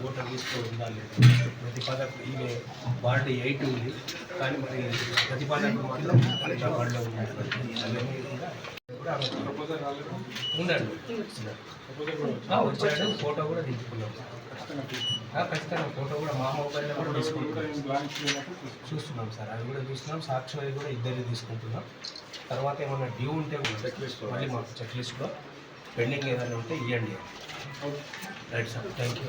Voter లిస్ట్లో ఉండాలి ప్రతిపాదకు ఈమె వార్డు ఎయిట్ ఉంది కానీ మరి ప్రతిపాదకులు మాత్రం వాళ్ళ వార్డులో ఉన్నారు ఉండండి వచ్చాడు. ఫోటో కూడా తీసుకున్నాం. ఆ, ఖచ్చితంగా ఫోటో కూడా మా మొబైల్లో కూడా తీసుకుంటున్నాం. చూస్తున్నాం సార్. అది కూడా చూస్తున్నాం. సాక్షి అది కూడా ఇద్దరు తీసుకుంటున్నాం. తర్వాత ఏమన్నా డ్యూ ఉంటే చెక్ లిస్ట్ మళ్ళీ మాకు చెక్ లిస్ట్లో పెండింగ్ ఏదైనా ఉంటే ఇవ్వండి right sir thank you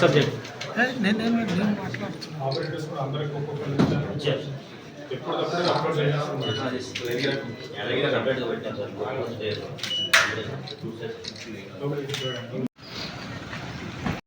subject operators కూడా అందరికి